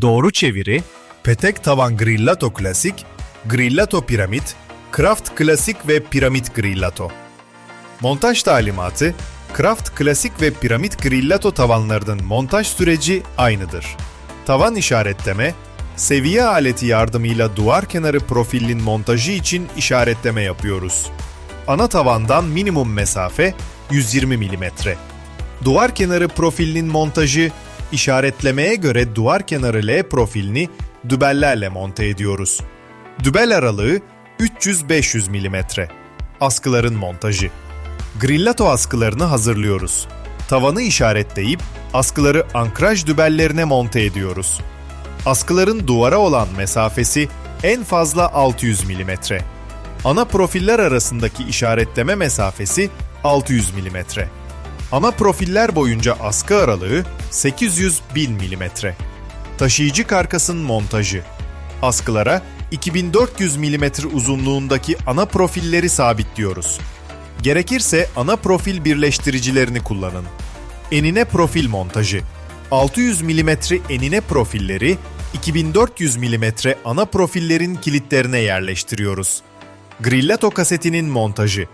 Doğru çeviri, Petek tavan grillato klasik, grillato piramit, Kraft klasik ve piramit grillato. Montaj talimatı, Kraft klasik ve piramit grillato tavanlarının montaj süreci aynıdır. Tavan işaretleme, seviye aleti yardımıyla duvar kenarı profilin montajı için işaretleme yapıyoruz. Ana tavandan minimum mesafe 120 mm. Duvar kenarı profilinin montajı, işaretlemeye göre duvar kenarı L profilini dübellerle monte ediyoruz. Dübel aralığı 300-500 mm. Askıların montajı. Grillato askılarını hazırlıyoruz. Tavanı işaretleyip askıları ankraj dübellerine monte ediyoruz. Askıların duvara olan mesafesi en fazla 600 mm. Ana profiller arasındaki işaretleme mesafesi 600 mm. Ana profiller boyunca askı aralığı 800-1000 mm. Taşıyıcı karkasın montajı. Askılara 2400 mm uzunluğundaki ana profilleri sabitliyoruz. Gerekirse ana profil birleştiricilerini kullanın. Enine profil montajı. 600 mm enine profilleri 2400 mm ana profillerin kilitlerine yerleştiriyoruz. Grillato kasetinin montajı.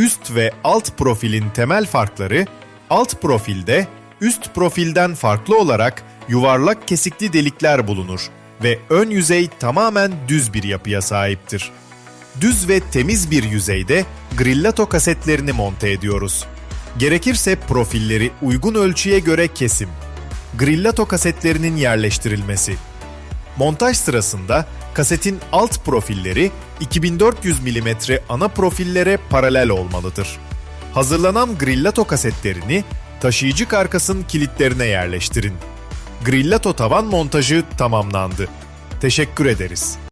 Üst ve alt profilin temel farkları, alt profilde üst profilden farklı olarak yuvarlak kesikli delikler bulunur ve ön yüzey tamamen düz bir yapıya sahiptir. Düz ve temiz bir yüzeyde grillato kasetlerini monte ediyoruz. Gerekirse profilleri uygun ölçüye göre kesim. Grillato kasetlerinin yerleştirilmesi. Montaj sırasında kasetin alt profilleri 2400 mm ana profillere paralel olmalıdır. Hazırlanan grillato kasetlerini taşıyıcı karkasın kilitlerine yerleştirin. Grillato tavan montajı tamamlandı. Teşekkür ederiz.